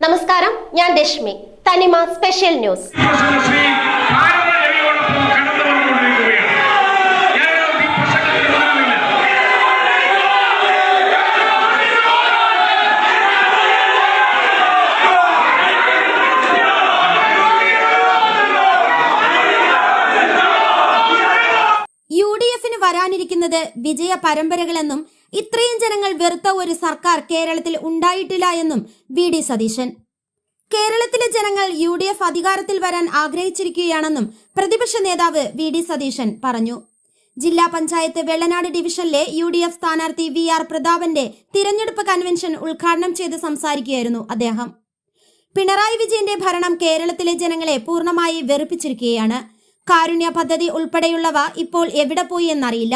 നമസ്കാരം ഞാൻ രശ്മി തനിമ സ്പെഷ്യൽ ന്യൂസ് വരാനിരിക്കുന്നത് വിജയ പരമ്പരകളെന്നും ഇത്രയും ജനങ്ങൾ വെറുത്ത ഒരു സർക്കാർ കേരളത്തിൽ ഉണ്ടായിട്ടില്ല എന്നും വി ഡി സതീശൻ. കേരളത്തിലെ ജനങ്ങൾ യു ഡി എഫ് അധികാരത്തിൽ വരാൻ ആഗ്രഹിച്ചിരിക്കുകയാണെന്നും പ്രതിപക്ഷ നേതാവ് വി ഡി സതീശൻ പറഞ്ഞു. ജില്ലാ പഞ്ചായത്ത് വെള്ളനാട് ഡിവിഷനിലെ യു ഡി എഫ് സ്ഥാനാർത്ഥി വി ആർ പ്രതാപന്റെ തിരഞ്ഞെടുപ്പ് കൺവെൻഷൻ ഉദ്ഘാടനം ചെയ്ത് സംസാരിക്കുകയായിരുന്നു അദ്ദേഹം. പിണറായി വിജയന്റെ ഭരണം കേരളത്തിലെ ജനങ്ങളെ പൂർണമായി വെറുപ്പിച്ചിരിക്കുകയാണ്. കാരുണ്യ പദ്ധതി ഉൾപ്പെടെയുള്ളവ ഇപ്പോൾ എവിടെ പോയി എന്നറിയില്ല.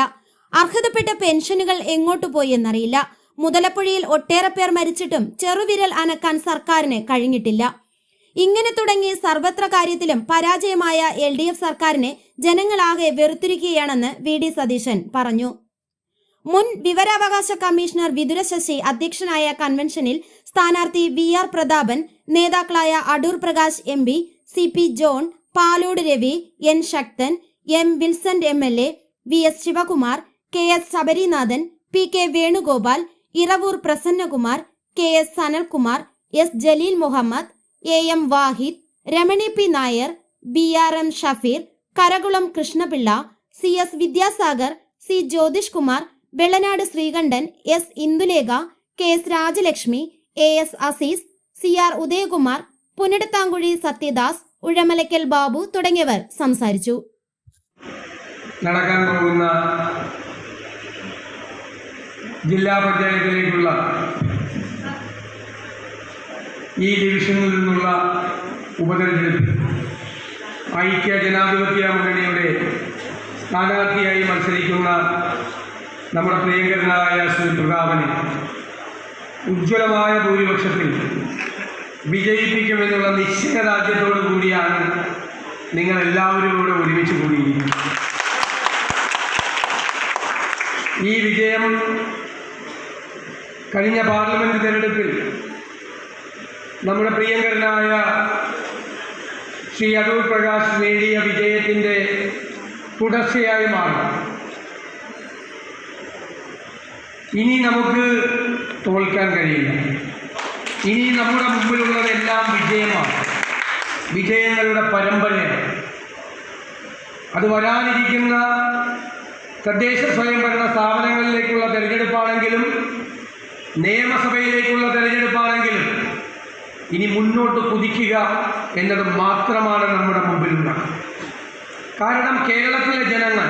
അർഹതപ്പെട്ട പെൻഷനുകൾ എങ്ങോട്ട് പോയി എന്നറിയില്ല. മുതലപ്പുഴയിൽ ഒട്ടേറെ പേർ മരിച്ചിട്ടും ചെറുവിരൽ അനക്കാൻ സർക്കാരിന് കഴിഞ്ഞിട്ടില്ല. ഇങ്ങനെ തുടങ്ങി സർവത്ര കാര്യത്തിലും പരാജയമായ എൽ ഡി എഫ് സർക്കാരിനെ ജനങ്ങളാകെ വെറുത്തിരിക്കുകയാണെന്ന് വി ഡി സതീശൻ പറഞ്ഞു. മുൻ വിവരാവകാശ കമ്മീഷണർ വിതുര ശശി അധ്യക്ഷനായ കൺവെൻഷനിൽ സ്ഥാനാർത്ഥി വി ആർ പ്രതാപൻ നേതാക്കളായ Adoor Prakash M P C P John Palode Ravi N Sakthan M Vincent M L A V S Sivakumar K S Sabarinathan P K Venugopal Iravoor Prasannakumar K S Sanalkumar S Jaleel Muhammad A M Wahid Ramani P Nair B R M Shafeer Karakulam Krishnapillai C S Vidyasagar C Jyothish Kumar Vellanad Sreekantan S Indulekha K S Rajalakshmi A S Azeez C R Udayakumar Punadathankuzhi Sathyadas Uzhamalakkal Babu തുടങ്ങിയവർ സംസാരിച്ചു. നടക്കാൻ പോകുന്ന ജില്ലാ പഞ്ചായത്തിലേക്കുള്ള ഈ ഡിവിഷനിൽ നിന്നുള്ള ഉപതെരഞ്ഞെടുപ്പ് ഐക്യ ജനാധിപത്യ മുന്നണിയുടെ സ്ഥാനാർത്ഥിയായി മത്സരിക്കുന്ന നമ്മുടെ പ്രിയങ്കരനായ ശ്രീ പ്രതാപനെ ഉജ്ജ്വലമായ ഭൂരിപക്ഷത്തിൽ വിജയിപ്പിക്കുമെന്നുള്ള നിശ്ചയദാർഢ്യത്തോടു കൂടിയാണ് നിങ്ങൾ എല്ലാവരും കൂടെ ഒരുമിച്ച് കൂടിയിരിക്കുന്നത്. ഈ വിജയം കഴിഞ്ഞ പാർലമെന്റ് തെരഞ്ഞെടുപ്പിൽ നമ്മുടെ പ്രിയങ്കരനായ ശ്രീ അടൂർ പ്രകാശ് നേടിയ വിജയത്തിന്റെ തുടർച്ചയായി മാറും. ഇനി നമുക്ക് തോൽക്കാൻ കഴിയില്ല. ഇനി നമ്മുടെ മുമ്പിലുള്ളതെല്ലാം വിജയമാണ്. വിജയങ്ങളുടെ പരമ്പരയാണ്. അത് വരാനിരിക്കുന്ന തദ്ദേശ സ്വയംഭരണ സ്ഥാപനങ്ങളിലേക്കുള്ള തെരഞ്ഞെടുപ്പാണെങ്കിലും നിയമസഭയിലേക്കുള്ള തെരഞ്ഞെടുപ്പാണെങ്കിലും ഇനി മുന്നോട്ട് കുതിക്കുക എന്നത് മാത്രമാണ് നമ്മുടെ മുമ്പിലുള്ള കാരണം കേരളത്തിലെ ജനങ്ങൾ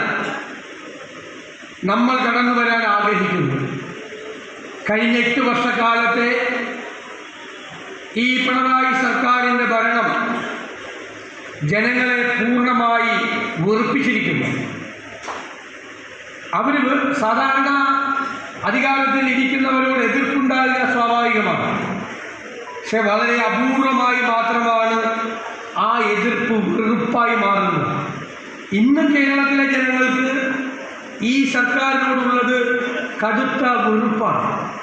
നമ്മൾ കടന്നു വരാൻ ആഗ്രഹിക്കുന്നു. കഴിഞ്ഞ എട്ട് വർഷക്കാലത്തെ ഈ പിണറായി സർക്കാരിന്റെ ഭരണം ജനങ്ങളെ പൂർണമായി വെറുപ്പിച്ചിരിക്കുന്നു. അവർ സാധാരണ അധികാരത്തിൽ ഇരിക്കുന്നവരോട് എതിർപ്പുണ്ടാകുക സ്വാഭാവികമാണ്. പക്ഷെ വളരെ അപൂർവമായി മാത്രമാണ് ആ എതിർപ്പ് വെറുപ്പായി മാറുന്നത്. ഇന്ന് കേരളത്തിലെ ജനങ്ങൾക്ക് ഈ സർക്കാരിനോടുള്ളത് കടുത്ത വെറുപ്പാണ്.